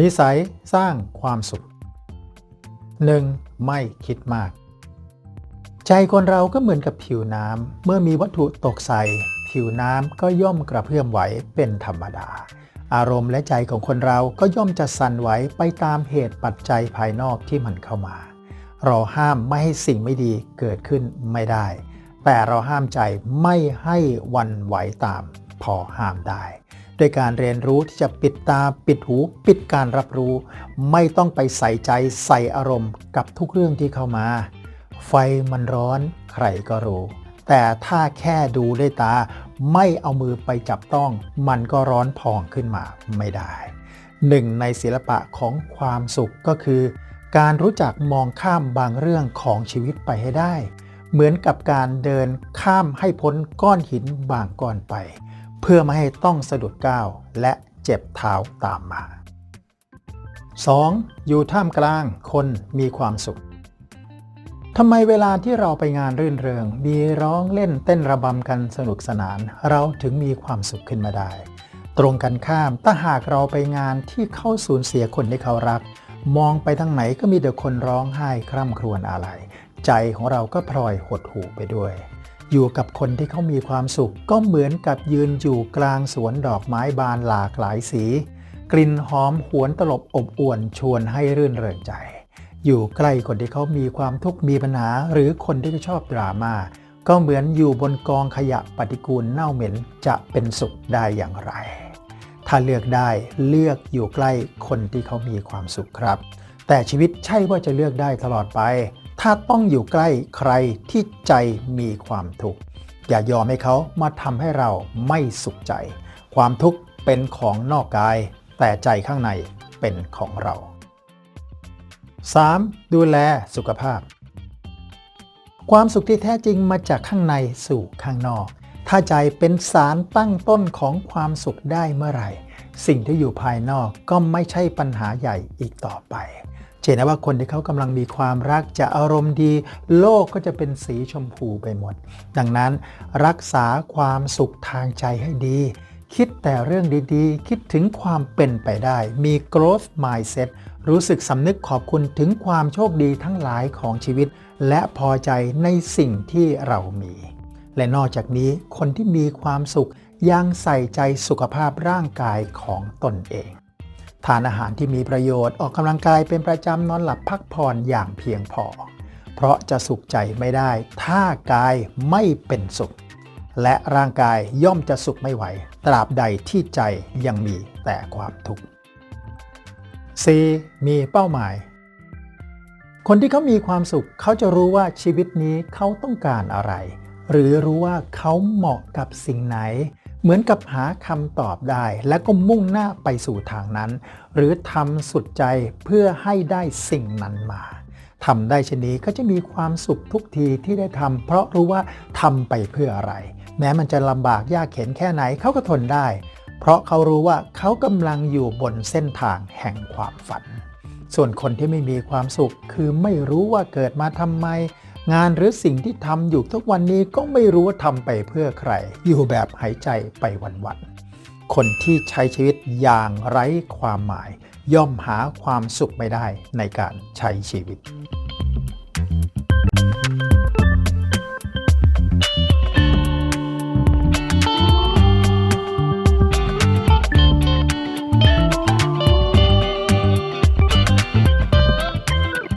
นิสัยสร้างความสุข 1. ไม่คิดมาก ใจคนเราก็เหมือนกับผิวน้ำ เมื่อมีวัตถุตกใส่ ผิวน้ำก็ย่อมกระเพื่อมไหวเป็นธรรมดา อารมณ์และใจของคนเราก็ย่อมจะสั่นไหวไปตามเหตุปัจจัยภายนอกที่มันเข้ามา เราห้ามไม่ให้สิ่งไม่ดีเกิดขึ้นไม่ได้ แต่เราห้ามใจไม่ให้วันไหวตาม พอห้ามได้ ด้วยการเรียนรู้ที่จะปิดตาปิดหู ปิดการรับรู้ ไม่ต้องไปใส่ใจใส่อารมณ์กับทุกเรื่องที่เข้ามา ไฟมันร้อนใครก็รู้ แต่ถ้าแค่ดูด้วยตา ไม่เอามือไปจับต้อง มันก็ร้อนพองขึ้นมาไม่ได้หนึ่งในศิลปะของความสุขก็คือ การรู้จักมองข้ามบางเรื่องของชีวิตไปให้ได้ เหมือนกับการเดินข้ามให้พ้นก้อนหินบางก้อนไป เพื่อไม่ให้ต้องสะดุดก้าวและเจ็บเท้าตามมา 2. อยู่ท่ามกลางคนมีความสุขทำไมเวลาที่เราไปงานรื่นเริง มีร้องเล่นเต้นระบำกันสนุกสนาน เราถึงมีความสุขขึ้นมาได้ ตรงกันข้ามถ้าหากเราไปงานที่เข้าสูญเสียคนที่เขารัก มองไปทางไหนก็มีแต่คนร้องไห้คร่ำครวญอะไร ใจของเราก็พลอยหดหู่ไปด้วย อยู่กับคนที่เขามีความสุข ก็เหมือนกับยืนอยู่กลางสวนดอกไม้บานหลากหลายสี กลิ่นหอมหวนตลบอบอวนชวนให้รื่นเริงใจ อยู่ใกล้คนที่เขามีความทุกข์มีปัญหา หรือคนที่ชอบดราม่าก็เหมือนอยู่บนกองขยะปฏิกูลเน่าเหม็นจะเป็นสุขได้อย่างไร ถ้าเลือกได้เลือกอยู่ใกล้คนที่เขามีความสุขครับ แต่ชีวิตใช่ว่าจะเลือกได้ตลอดไป ถ้าต้องอยู่ใกล้ใครที่ใจมีความทุกข์อย่ายอมให้เขามาทำให้เราไม่สุขใจ ความทุกข์เป็นของนอกกาย แต่ใจข้างในเป็นของเรา 3. ดูแลสุขภาพ ความสุขที่แท้จริงมาจากข้างในสู่ข้างนอก ถ้าใจเป็นสารตั้งต้นของความสุขได้เมื่อไหร่ สิ่งที่อยู่ภายนอกก็ไม่ใช่ปัญหาใหญ่อีกต่อไป เห็นนะว่าคนที่เขากำลังมีความรักจะอารมณ์ดี โลกก็จะเป็นสีชมพูไปหมด ดังนั้นรักษาความสุขทางใจให้ดี คิดแต่เรื่องดีๆ คิดถึงความเป็นไปได้ มี growth mindset รู้สึกสำนึกขอบคุณถึงความโชคดีทั้งหลายของชีวิต และพอใจในสิ่งที่เรามี และนอกจากนี้คนที่มีความสุขยังใส่ใจสุขภาพร่างกายของตนเอง ทานอาหารที่มีประโยชน์ออกกำลังกายเป็นประจำนอนหลับพักผ่อนอย่างเพียงพอ เพราะจะสุขใจไม่ได้ ถ้ากายไม่เป็นสุข และร่างกายย่อมจะสุขไม่ไหว ตราบใดที่ใจยังมีแต่ความทุกข์ 4. มีเป้าหมาย คนที่เขามีความสุขเขาจะรู้ว่าชีวิตนี้เขาต้องการอะไร หรือรู้ว่าเขาเหมาะกับสิ่งไหน เหมือนกับหาคำตอบได้ และก็มุ่งหน้าไปสู่ทางนั้น หรือทำสุดใจเพื่อให้ได้สิ่งนั้นมาทำได้เช่นนี้ก็จะมีความสุขทุกทีที่ได้ทำเพราะรู้ว่าทำไปเพื่ออะไร แม้มันจะลำบากยากเข็นแค่ไหนเขาก็ทนได้ เพราะเขารู้ว่าเขากำลังอยู่บนเส้นทางแห่งความฝัน ส่วนคนที่ไม่มีความสุขคือไม่รู้ว่าเกิดมาทำไม งานหรือสิ่งที่ทำอยู่ทุกวันนี้ก็ไม่รู้ว่าทำไปเพื่อใคร อยู่แบบหายใจไปวันๆ คนที่ใช้ชีวิตอย่างไร้ความหมาย ย่อมหาความสุขไม่ได้ในการใช้ชีวิต